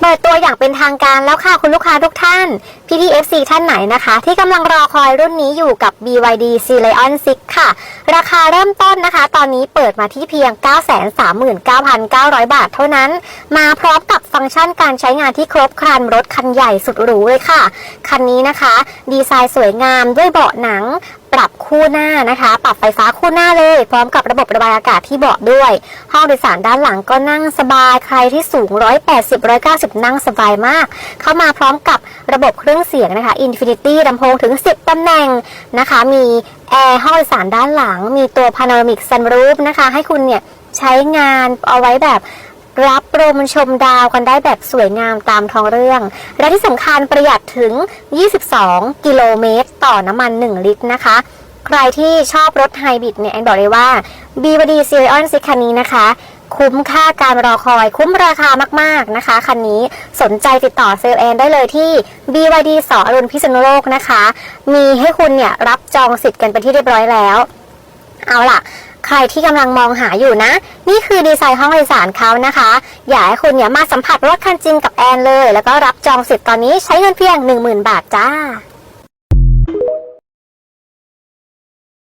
เปิดตัวอย่างเป็นทางการแล้วค่ะคุณลูกค้าทุกท่าน พี่พี FC ท่านไหนนะคะ ที่กำลังรอคอยรุ่นนี้อยู่กับ BYD c l e o n 6 ค่ะ ราคาเริ่มต้นนะคะ ตอนนี้เปิดมาที่เพียง 939,900 บาทเท่านั้น มาพร้อมกับฟังก์ชันการใช้งานที่ครบครันรถคันใหญ่สุดหรูเลยค่ะ คันนี้นะคะ ดีไซน์สวยงามด้วยเบาะหนัง รับคู่หน้านะคะ ปรับไฟฟ้าคู่หน้าเลย พร้อมกับระบบระบายอากาศที่เบาะด้วย ห้องโดยสารด้านหลังก็นั่งสบาย ใครที่สูง 180 190 นั่งสบายมาก เข้ามาพร้อมกับระบบเครื่องเสียงนะคะ Infinity ลำโพงถึง 10 ตำแหน่งนะคะ มีแอร์ห้องโดยสารด้านหลัง มีตัว Panoramic Sunroof นะคะ ให้คุณเนี่ยใช้งานเอาไว้แบบ รับลมชมดาวกันได้แบบสวยงามตามท้องเรื่อง และที่สำคัญประหยัดถึง 22 กิโลเมตร ต่อน้ำมัน 1 ลิตรนะคะ ใครที่ชอบรถไฮบริดเนี่ยแอนบอกเลยว่า BYD s e r i o n 6คันนี้นะคะ คุ้มค่าการรอคอยคุ้มราคามากๆนะคะ คันนี้สนใจติดต่อเซลแอนได้เลยที่ BYD สอรุณพิษณุโลกนะคะ มีให้คุณเนี่ยรับจองสิทธิ์กันไปนที่เรียบร้อยแล้ว เอาล่ะ ใครที่กำลังมองหาอยู่นะ นี่คือดีไซน์ห้องโดยสารเขานะคะ อยากให้คุณเนี่ยมาสัมผัสรถคันจริงกับแอนเลย แล้วก็รับจองสิทธิ์ตอนนี้ใช้เงินเพียง 10,000 บาทจ้า